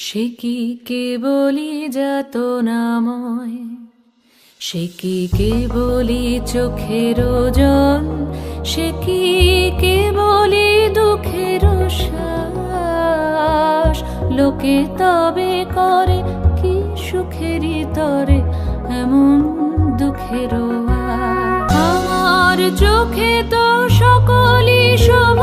সে কি কেবলি যাত নাময় সে কি কেবলি চোখের জন সে কি কেবলি দুঃখের শ্বাস? লোকে তবে করে কি সুখেরই তরে, এমন দুঃখের আমার চোখে তো সকলই শোভন